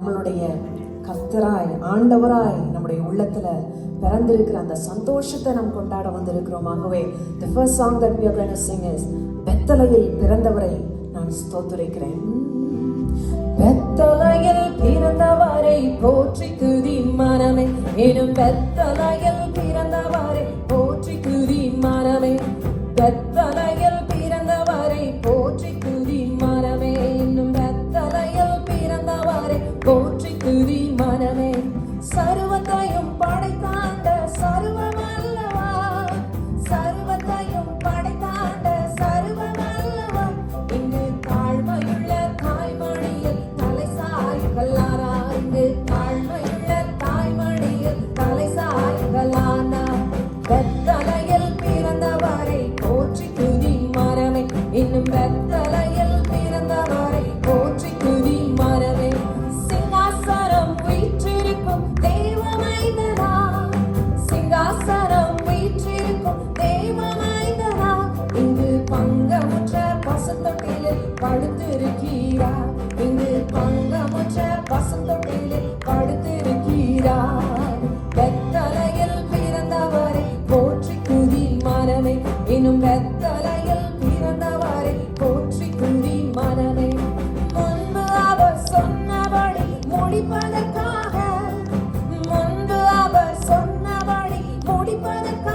நம்மளுடைய கத்தராய் ஆண்டவராய் நம்முடைய உள்ளத்துல பிறந்திருக்கிற அந்த சந்தோஷத்தை நாம் கொண்டாட வந்திருக்கிறோம். ஆகவே the first song that we are going to sing is பெத்தலையில் பிறந்தவரை நான் ஸ்தோத்துரைக்கிறேன். பெத்தலையில் பிறந்தவரை போற்றி துதி மனமே. எனும் பெத்தலையில் பசுந்தொட்டிலில் இங்கு பங்கமுற்ற பசுந்தொட்டிலில் படுத்திருக்கிறார் வெத்தலையில் பிறந்தவரை போற்றி துதி மனமே. இன்னும் வெத்தலையில் பிறந்தவரை போற்றி துதி மனமே. முன்பு அவர் சொன்னபடி முடிப்பதற்காக முன்பு அவர் சொன்னபடி முடிப்பதற்காக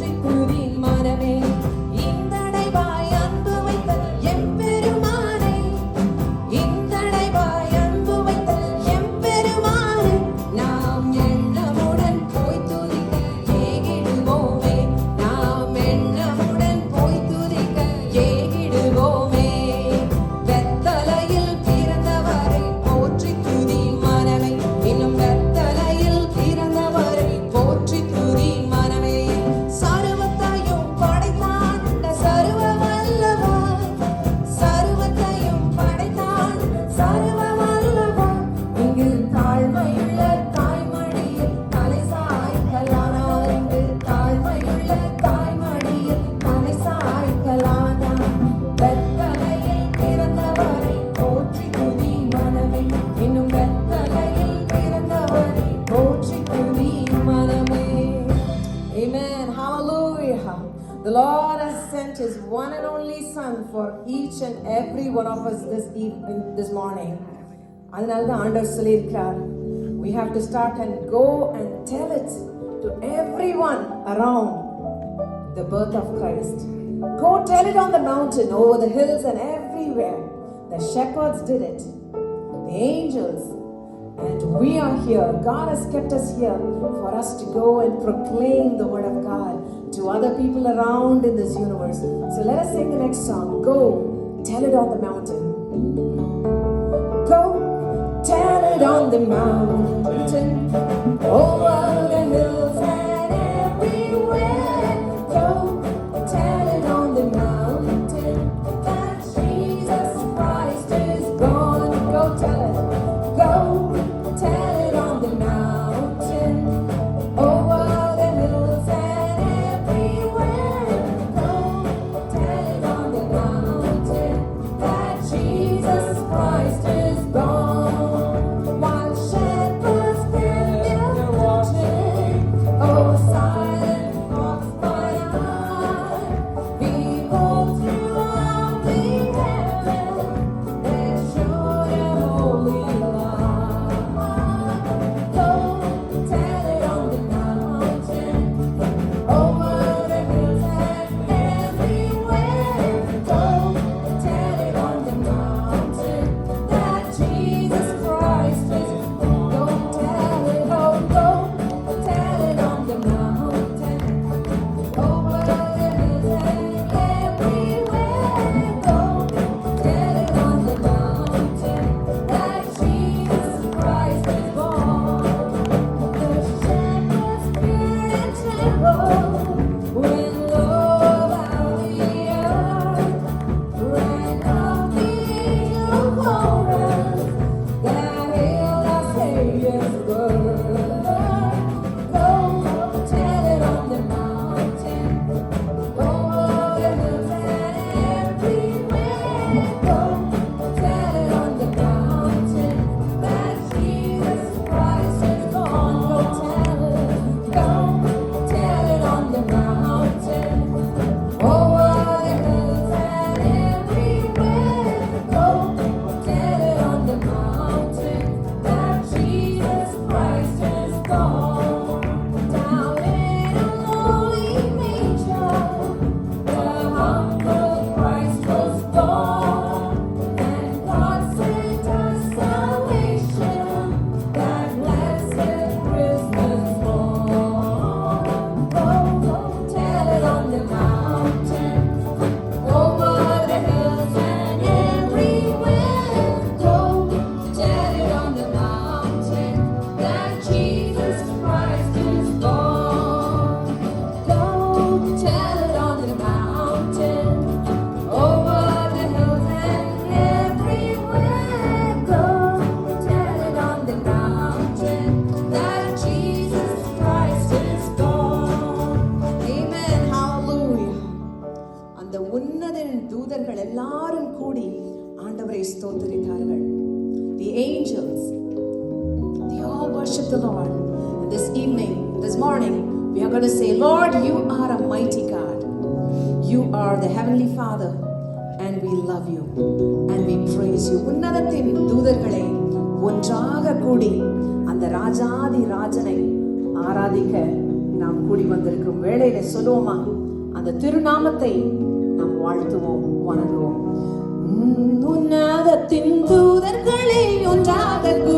de each and every one of us this evening, this morning. அதனால தான் ஆண்டவர் சொல்லியிருக்கிறார் we have to start and go and tell it to everyone around the birth of Christ. Go tell it on the mountain, over the hills, and everywhere. The shepherds did it, the angels, and we are here. God has kept us here for us to go and proclaim the word of God to other people around in this universe. So let us sing the next song. Go, tell it on the mountain. Go, tell it on the mountain. Over you are the Heavenly father and we love you and we praise you. உன்னதத்தின் தூதர்களே ஒன்றாக கூடி அந்த ராஜாதி ராஜனை ஆராதிக்க நாம் கூடி வந்திருக்கும் வேளையில சொல்லுவோமா அந்த திருநாமத்தை நாம் வாழ்த்துவோம் வணங்குவோம் உன்னதத்தின் தூதர்களே ஒன்றாக கூடி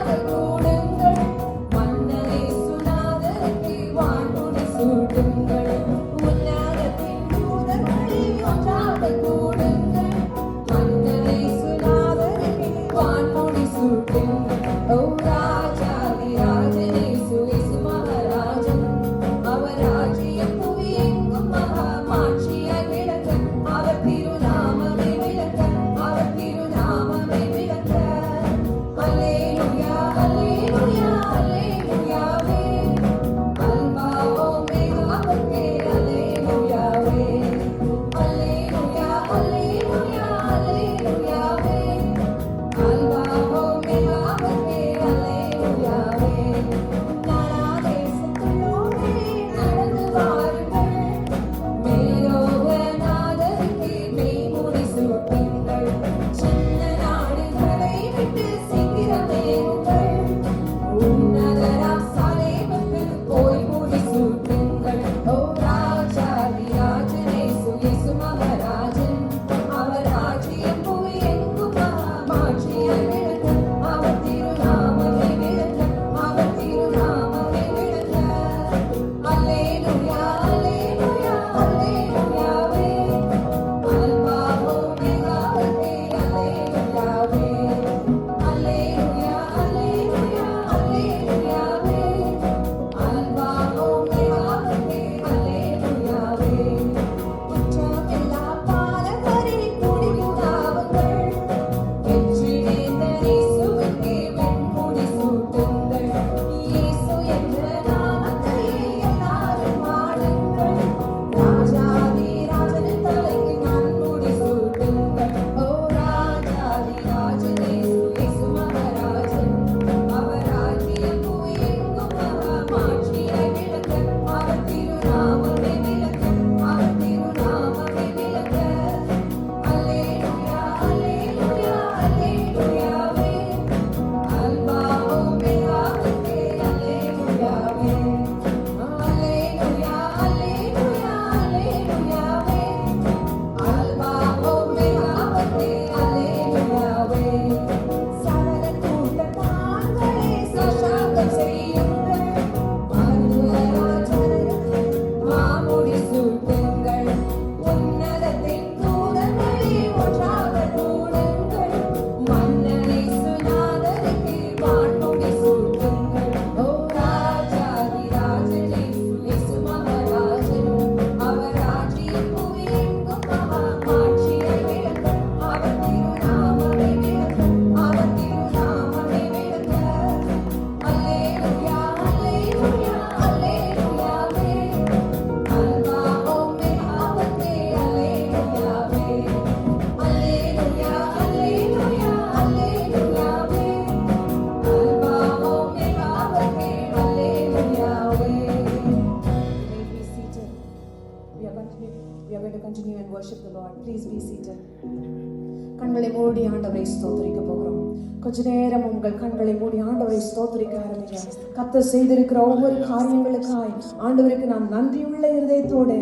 மூடி ஆண்டவரை ஸ்தோத்திரிக்க போகிறோம் கொஞ்ச நேரம் உங்கள் கண்களை மூடி ஆண்டவரை ஸ்தோத்திரிக்க ஆரம்பிங்க கத்த செய்திருக்கிற ஒவ்வொரு காரியங்களுக்காய் ஆண்டவருக்கு நாம் நன்றியுள்ள இருதயத்தோடு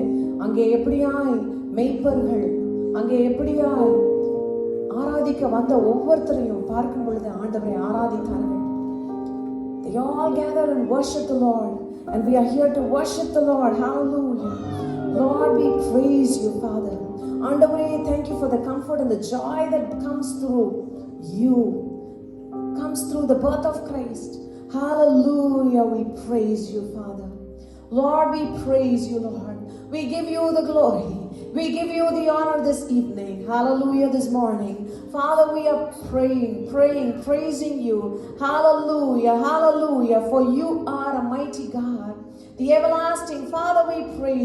அங்கே எப்படியாய் மெய்ப்பர்கள் அங்கே எப்படியாய் ஆராதிக்க வந்த ஒவ்வொருத்தரையும் பார்க்கும் பொழுது ஆண்டவரை ஆராதித்தார்கள் They all gather and worship the Lord. And we are here to worship the Lord. Hallelujah. Lord, we praise you, Father. Andavare, thank you for the comfort and the joy that comes through you, comes through the birth of Christ. Hallelujah. We praise you, Father. Lord, we praise you, Lord. We give you the glory. We give you the honor this evening. Hallelujah, this morning. Father, we are praying, praying, praising you. Hallelujah, hallelujah. For you are a mighty God, the everlasting Father, we praise